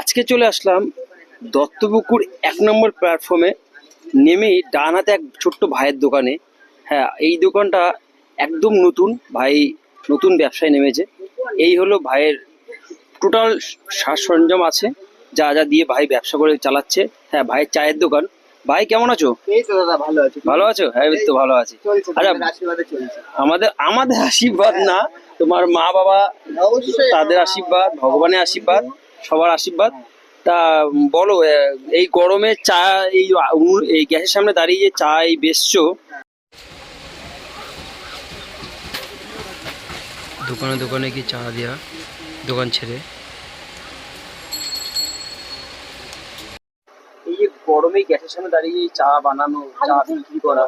আজকে চলে আসলাম দত্তপুকুর এক নম্বর প্ল্যাটফর্মে নেমেই ডান হাতে এক ছোট্ট ভাইয়ের দোকানে। হ্যাঁ এই দোকানটা একদম নতুন। ভাই নতুন ব্যবসায় নেমেছে। এই হলো ভাইয়ের টোটাল সাজ সরঞ্জাম আছে যা যা দিয়ে ভাই ব্যবসা করে চালাচ্ছে। হ্যাঁ ভাইয়ের চায়ের দোকান। ভাই কেমন আছো? দাদা ভালো আছি। ভালো আছো? হ্যাঁ তো ভালো আছি। আচ্ছা আমাদের আমাদের আশীর্বাদ না তোমার মা বাবা তাদের আশীর্বাদ ভগবানের আশীর্বাদ। সবার আশীর্বাদ। তা, বলো এই গরমে চা, এই এই গ্যাসের সামনে দাঁড়িয়ে চা এই বেচছো। দোকানে দোকানে কি চা দেওয়া দোকান ছেড়ে। গরমে গ্যাসের সামনে দাঁড়িয়ে চা বানানো চা বিক্রি করা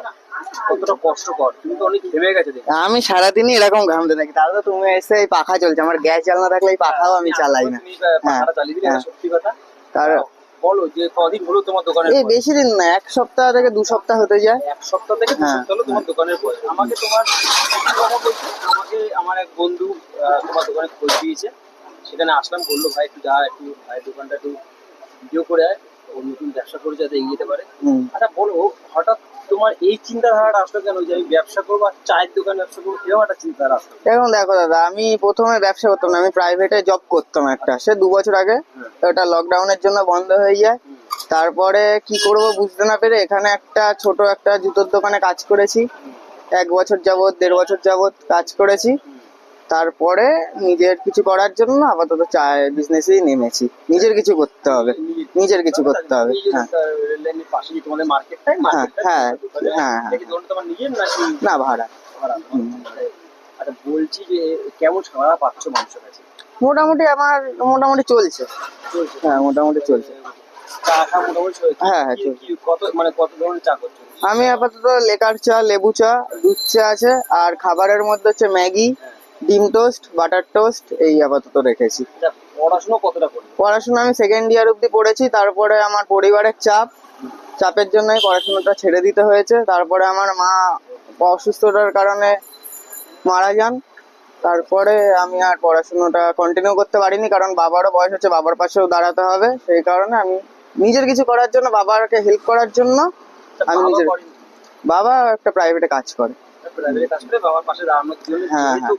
কতটা কষ্টকর। তুমি তো অনেক ঘেমে গেছো দেখে। আমি সারাদিনই এরকম ঘামতে থাকি। তাহলে তুমি এসে এই পাখা চলছে। আমার গ্যাস জ্বালানো থাকলে এই পাখাও আমি চালাই না। তুমি পাখাটা চালিয়ে দিলে হ্যাঁ। সত্যি কথা? তার বলো যে কদিন হলো তোমার দোকানের এই বেশি দিন না এক সপ্তাহ থেকে দু সপ্তাহ হতে যায়। এক সপ্তাহ থেকে দু হ্যাঁ, সপ্তাহ হলো তোমার দোকানের বয়স আমাকে তোমার কথা বলছে? আমাকে আমার এক বন্ধু তোমার দোকানে খোঁজ দিয়েছে। সেখানে আসলাম বলল ভাই একটু যা একটু ভাই দোকানটা একটু ভিডিও করে আয়। ও নতুন ব্যবসা করে যাতে এগিয়ে যেতে পারে। আচ্ছা বলো হঠাৎ তোমার এই চিন্তাধারাটা আসলো কেন? যে আমি ব্যবসা করব আর চায়ের দোকান ব্যবসা করব এরকম একটা চিন্তাধারা আসলো। এখন দেখো দাদা আমি প্রথমে ব্যবসা করতাম না আমি প্রাইভেটে জব করতাম একটা। সে দু বছর আগে ওটা লকডাউনের জন্য বন্ধ হয়ে যায়। তারপরে কি করব বুঝতে না পেরে এখানে একটা ছোট একটা জুতোর দোকানে কাজ করেছি। এক বছর যাবত দেড় বছর যাবত কাজ করেছি। তারপরে নিজের কিছু করার জন্য আপাতত চায়ের বিজনেসেই নেমেছি। নিজের কিছু করতে হবে। নিজের কিছু করতে হবে হ্যাঁ। হ্যাঁ, হ্যাঁ, না ভাড়া। বলছি যে কেমন সাড়া পাচ্ছ মানুষের কাছে মোটামুটি আমার মোটামুটি চলছে। হ্যাঁ মোটামুটি চলছে। চা। হ্যাঁ, হ্যাঁ, কত মানে কত ধরনের চা আমি আপাতত লেকার চা লেবু চা দুধ চা আছে আর খাবারের মধ্যে হচ্ছে ম্যাগি ডিম টোস্ট বাটার টোস্ট এই আপাতত রেখেছি। আচ্ছা, পড়াশোনা কতটা পড়াশোনা আমি সেকেন্ড ইয়ার অবধি পড়েছি তারপরে আমার পরিবারের চাপ। চাপের জন্যই পড়াশোনাটা ছেড়ে দিতে হয়েছে। তারপরে আমার মা অসুস্থতার কারণে মারা যান। তারপরে আমি আর পড়াশোনাটা কন্টিনিউ করতে পারিনি কারণ বাবারও বয়স হচ্ছে বাবার পাশেও দাঁড়াতে হবে। সেই কারণে আমি নিজের কিছু করার জন্য বাবাকে হেল্প করার জন্য আমি নিজের বাবা একটা প্রাইভেটে কাজ করে। জন্য। হ্যাঁ, যেহেতু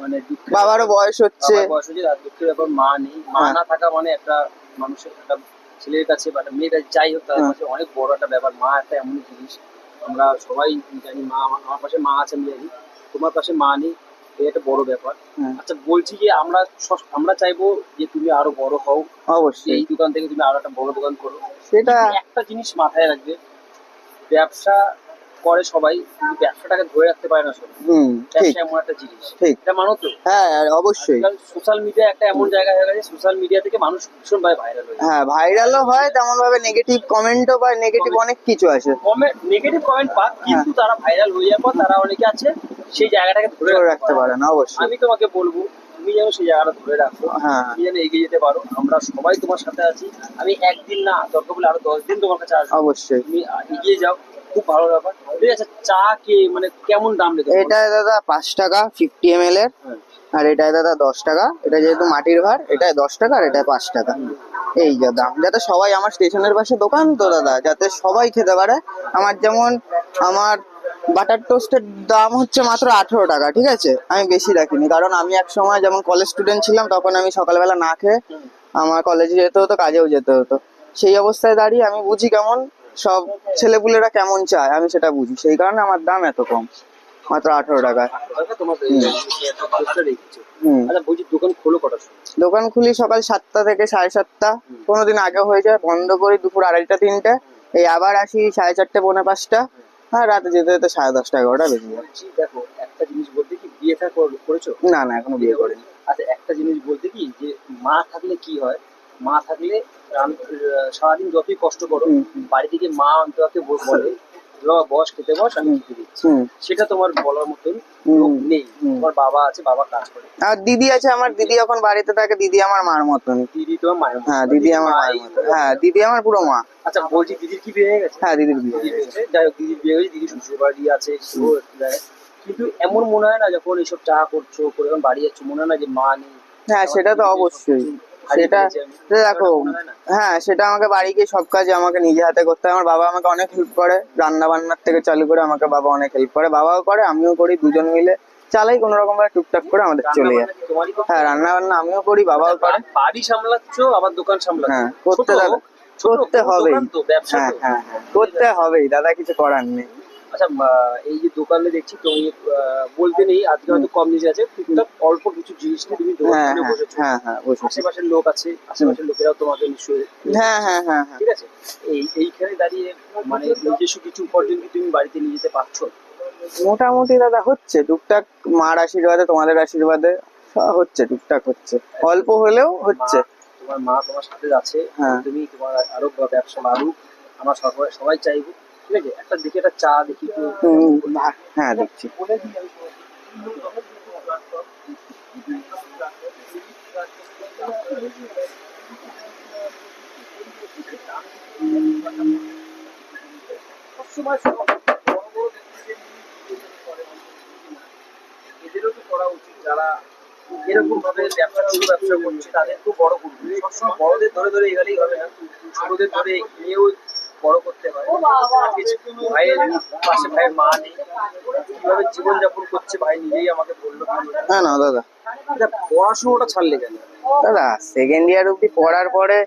মানে বাবারও বয়স হচ্ছে। বয়স হচ্ছে আর দুঃখের ব্যাপার মা নেই। মা হ্যাঁ। না থাকা মানে একটা মানুষের একটা ছেলের কাছে বা একটা মেয়ের কাছে যাই হোক তাদের হ্যাঁ। কাছে অনেক বড় একটা ব্যাপার। মা একটা এমন জিনিস। আমরা সবাই জানি মা আমার পাশে মা আছে আমি জানি। তোমার পাশে মা নেই এটা একটা বড় ব্যাপার। হ্যাঁ। আচ্ছা বলছি যে আমরা আমরা চাইব যে তুমি আরও বড় হও। অবশ্যই। এই দোকান থেকে তুমি আরও একটা বড় দোকান করো। সেটা একটা জিনিস মাথায় রাখবে। ব্যবসা করে সবাই কিন্তু ব্যবসাটাকে ধরে রাখতে পারে না সবাই। ব্যবসা এমন একটা জিনিস। এটা মানো তো? হ্যাঁ অবশ্যই। সোশ্যাল মিডিয়া একটা এমন জায়গা হয়ে গেছে সোশ্যাল মিডিয়া থেকে মানুষ ভীষণ ভাবে ভাইরাল হয়ে হ্যাঁ ভাইরালও হয় তেমন ভাবে নেগেটিভ কমেন্টও বা নেগেটিভ অনেক কিছু আছে। কমেন্ট নেগেটিভ কমেন্ট পাক কিন্তু তারা ভাইরাল হয়ে যাওয়ার পর তারা অনেকে আছে সেই জায়গাটাকে ধরে রাখতে পারে না। অবশ্যই। আমি তোমাকে বলব তুমি যেন সেই জায়গাটা ধরে রাখো হ্যাঁ। তুমি যেন এগিয়ে যেতে পারো। আমরা সবাই তোমার সাথে আছি। আমি একদিন না দরকার বলে আরও দশ দিন তোমার কাছে আসব। অবশ্যই। তুমি এগিয়ে যাও। খুব ভালো ব্যাপার। ঠিক আছে চা কে মানে কেমন দাম লেগে এটায় দাদা পাঁচ টাকা ফিফটি এম এর। আর এটায় দাদা দশ টাকা। এটা যেহেতু মাটির ভার এটায় দশ টাকা আর এটায় পাঁচ টাকা। এই যা দাম। যাতে সবাই আমার স্টেশনের পাশে দোকান তো দাদা যাতে সবাই খেতে পারে। আমার যেমন আমার বাটার টোস্টের দাম হচ্ছে মাত্র আঠেরো টাকা ঠিক আছে? আমি বেশি রাখিনি। কারণ আমি এক সময় যেমন কলেজ স্টুডেন্ট ছিলাম তখন আমি সকালবেলা না খেয়ে আমার কলেজে যেতে হতো কাজেও যেতে হতো। সেই অবস্থায় দাঁড়িয়ে আমি বুঝি কেমন সব ছেলেপুলেরা কেমন চায়, আমি সেটা বুঝি। সেই কারণে আমার দাম এত কম, মাত্র আঠেরো টাকা তোমার পোস্টার রেখেছো হুম। বলছি দোকান খোলো সকাল সাতটা থেকে সাড়ে সাতটা, কোনোদিন আগে হয়ে যায়, বন্ধ করি দুপুর আড়াইটা, তিনটে, এই আবার আসি সাড়ে চারটে, পৌনে পাঁচটা হ্যাঁ রাতে যেতে যেতে সাড়ে দশটা, এগারোটা বেজে যায়। দেখো একটা জিনিস বলতে কি বিয়ে থা করেছ না না, এখনও বিয়ে করিনি। আচ্ছা একটা জিনিস বলতে কি, যে মা থাকলে কি হয়? মা থাকলে সারাদিন যতই কষ্ট করো বাড়ি থেকে মা অন্তকে বলে বাবা বস খেতে বস আমি খেতে দিচ্ছি। সেটা তোমার বলার মতন নেই। তোমার বাবা আছে বাবা কাজ করে। আর দিদি আছে আমার দিদি যখন বাড়িতে থাকে দিদি আমার মার মতন। দিদি তোমার মায়ের। হ্যাঁ দিদি আমার মায়ের মাই- মতো হ্যাঁ দিদি আমার পুরো মা। আচ্ছা বলছি দিদির কি বিয়ে হয়ে গেছে? হ্যাঁ দিদির বিয়ে। হয়েছে। যাই হোক দিদির বিয়ে হয়েছে দিদি শ্বশুর বাড়ি আছে। কিন্তু এমন মনে হয় না যখন এইসব চা করছ করে বাড়ি যাচ্ছ মনে হয় না যে মা নেই। হ্যাঁ সেটা তো অবশ্যই। সেটা দেখো হয় সেটা আমাকে বাড়ি গিয়ে সব কাজে আমাকে নিজে হাতে করতে হয়। আমার বাবা আমাকে অনেক হেল্প করে রান্না বান্নার থেকে চালু করে আমাকে বাবা অনেক হেল্প করে। বাবাও করে আমিও করি দুজন মিলে চালাই কোনো রকম ভাবে টুকটাক করে আমাদের চলে যায়। হ্যাঁ রান্না বান্না আমিও করি বাবাও করে। বাড়ি সামলাচ্ছ আবার দোকান সামলাচ্ছ? হ্যাঁ করতে দাদা করতে হবেই। হ্যাঁ। হ্যাঁ হ্যাঁ করতে হবেই দাদা কিছু করার নেই। আচ্ছা এই যে দোকানে দেখছি তুমি বলতে নেই আজকে হয়তো কম জিনিস আছে টুকটাক অল্প কিছু জিনিস নিয়ে তুমি দোকান হ্যাঁ হ্যাঁ বসেছো। হ্যাঁ হ্যাঁ বসেছি। আশেপাশের লোক আছে আশেপাশের লোকেরাও তোমাকে নিশ্চয়ই হ্যাঁ হ্যাঁ হ্যাঁ হ্যাঁ। ঠিক আছে? এই এইখানে দাঁড়িয়ে মানে নিজস্ব কিছু উপার্জন কি তুমি বাড়িতে নিয়ে যেতে পারছ? মোটামুটি দাদা হচ্ছে। টুকটাক মার আশীর্বাদে তোমাদের আশীর্বাদে হচ্ছে টুকটাক হচ্ছে। অল্প হলেও হচ্ছে। তোমার মা তোমার সাথে আছে। তুমি তোমার আরও ব্যবসা বাড়ুক। আমরা সবাই সবাই চাইব ঠিক আছে একটা দেখি একটা চা দেখি একটু হুম, ভা- হ্যাঁ দেখছি। এদেরও তো করা উচিত যারা এরকম ভাবে ব্যবসা ব্যবসা করছে তাদেরকেও বড় করবে সবসময় বড়দের ধরে ধরে এগেলেই হবে না। ছোটদের ধরে নিয়েও বড় করতে ভাইয়ের পাশে ভাইয়ের মা নেই। কীভাবে জীবনযাপন করছে ভাই নিজেই আমাকে বলল। হ্যাঁ না দাদা। পড়াশোনাটা ছাড়লে কেন? দাদা সেকেন্ড ইয়ার অব্দি পড়ার পরে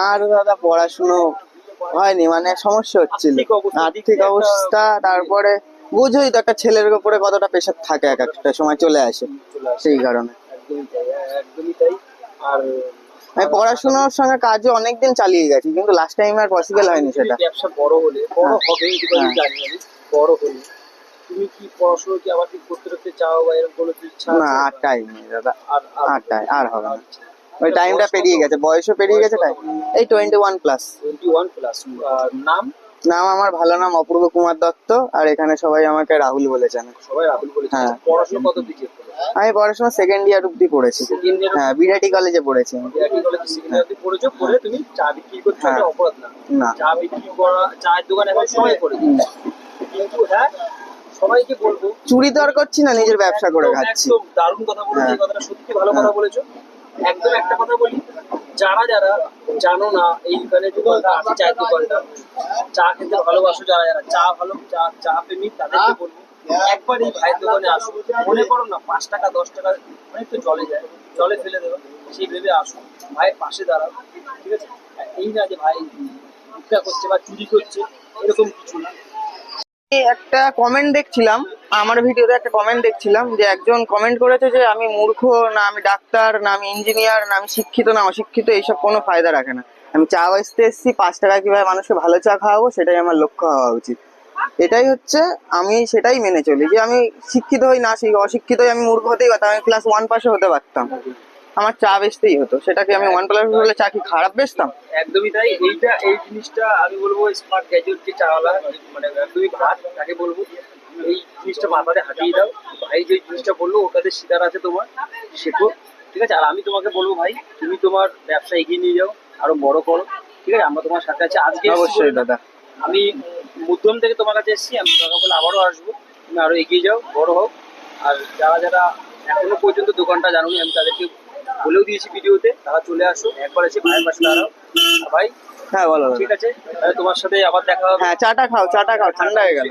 আর দাদা পড়াশুনো হয়নি মানে সমস্যা হচ্ছিল। আর্থিক অবস্থা আর্থিক অবস্থা তারপরে বুঝোই তো একটা ছেলের উপরে কতটা প্রেশার থাকে এক একটা সময় চলে আসে। সেই কারণে। একদমই তাই। আর আমি পড়াশোনার সঙ্গে কাজ অনেকদিন চালিয়ে গেছি কিন্তু লাস্ট টাইম আর পসিবল হয়নি সেটা। ব্যবসা বড় হলে বড় হ্যাঁ। হবে আমি হ্যাঁ। জানি আমি বড় হলে। তুমি কি পড়াশোনা কি আবার ঠিক করতে করতে চাও বা এরকম কোনো ইচ্ছা না আর টাইম দাদা। আর আর টাইম আর হবে না। ওই টাইমটা পেরিয়ে গেছে বয়সও পেরিয়ে গেছে টাইম এই twenty one plus twenty one plus নাম? নাম আমার ভালো নাম অপূর্ব কুমার দত্ত আর এখানে সবাই আমাকে রাহুল বলেছেন সবাই রাহুল বলেছে হ্যাঁ। পড়াশোনা কত দিকে আমি পড়াশোনা সেকেন্ড ইয়ার অব্দি পড়েছি। হ্যাঁ বিরাটি কলেজে পড়েছি বিরাটি কলেজ সেকেন্ড ইয়ার পড়েছো পড়ে তুমি চা বিক্রি করছ হ্যাঁ। এটা অপরাধ না। না। চা বিক্রি করা চায়ের দোকান এখন সবাই করে কিন্তু হ্যাঁ সবাইকে বলব চুরি তো আর করছি না নিজের ব্যবসা করে খাচ্ছি। দারুণ কথা বলেছ হ্যাঁ। এই কথাটা সত্যি ভালো কথা হ্যাঁ। বলেছ। একদম একটা কথা বলি যারা যারা জানো না এই দোকানে দোকানটা আছে চায়ের দোকানটা চা খেতে ভালোবাসো যারা যারা চা ভালো চা চা প্রেমিক তাদেরকে বলব একবার এই ভাইয়ের দোকানে আসো। মনে করো না পাঁচ টাকা দশ টাকা অনেক তো জলে যায় জলে ফেলে দেবো সেই ভেবে আসো। ভাইয়ের পাশে দাঁড়াও ঠিক আছে? এই না যে ভাই ভিক্ষা করছে বা চুরি করছে এরকম কিছু না। একটা কমেন্ট দেখছিলাম আমার ভিডিওতে একটা কমেন্ট দেখছিলাম যে একজন কমেন্ট করেছে যে আমি মূর্খ না আমি ডাক্তার না আমি ইঞ্জিনিয়ার না আমি শিক্ষিত না অশিক্ষিত এইসব কোনো ফায়দা রাখে না। আমি চা বেচতে এসেছি, পাঁচ টাকা কীভাবে মানুষকে ভালো চা খাওয়াবো সেটাই আমার লক্ষ্য হওয়া উচিত। এটাই হচ্ছে আমি সেটাই মেনে চলি যে আমি শিক্ষিত হই না শিখ- অশিক্ষিত আমি মূর্খ হতেই পারতাম, আমি ক্লাস ওয়ান পাশে হতে পারতাম। আমার চা বেচতেই হতো, সেটাকে আমি ওয়ান প্লাস হলে চা কি খারাপ বেচতাম? একদমই তাই, এইটা, এই জিনিসটা আমি বলব স্মার্ট গ্যাজেট যে চাওয়ালা মানে একদমই ঘাট তাকে বলব এই জিনিসটা মাথাতে হাঁটিয়ে দাও, ভাই যে জিনিসটা বলল ওটাতে শিকার আছে তোমার, শেখো, ঠিক আছে? আর আমি তোমাকে বলব ভাই, তুমি তোমার ব্যবসা এগিয়ে নিয়ে যাও আরও বড় করো। ঠিক আছে? আমরা তোমার সাথে আছি। আজকে অবশ্যই দাদা। আমি মধ্যম থেকে তোমার কাছে এসেছি। আমি তোমাকে বলে আবারও আসব। তুমি আরও এগিয়ে যাও বড় হোক। আর যারা যারা এখনও পর্যন্ত দোকানটা জানুনি আমি তাদেরকে বলেও দিয়েছি ভিডিওতে। তারা চলে আসো। একবার এসে ভাইয়ের পাশে দাঁড়াও। ভাই হ্যাঁ বলো ঠিক আছে? তাহলে তোমার সাথে আবার দেখা হবে। হ্যাঁ চাটা খাও চাটা খাও ঠান্ডা হয়ে গেল।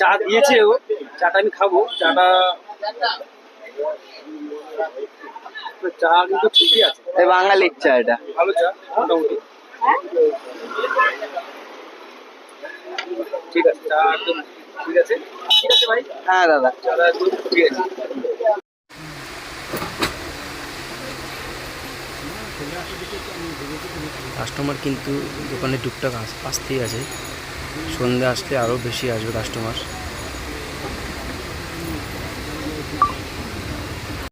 চা দিয়েছে ও। চাটা আমি খাব। চাটা চা কিন্তু ঠিকই আছে। এই বাঙালির চা এটা। ভালো চা মোটামুটি। ঠিক আছে চা একদম ঠিক আছে। ঠিক আছে ভাই? হ্যাঁ দাদা। চাটা একদম ঠিক আছে। কাস্টমার কিন্তু দোকানে টুকটাক আস- আসতেই আছে। সন্ধ্যে আসলে আরও বেশি আসবে কাস্টমার।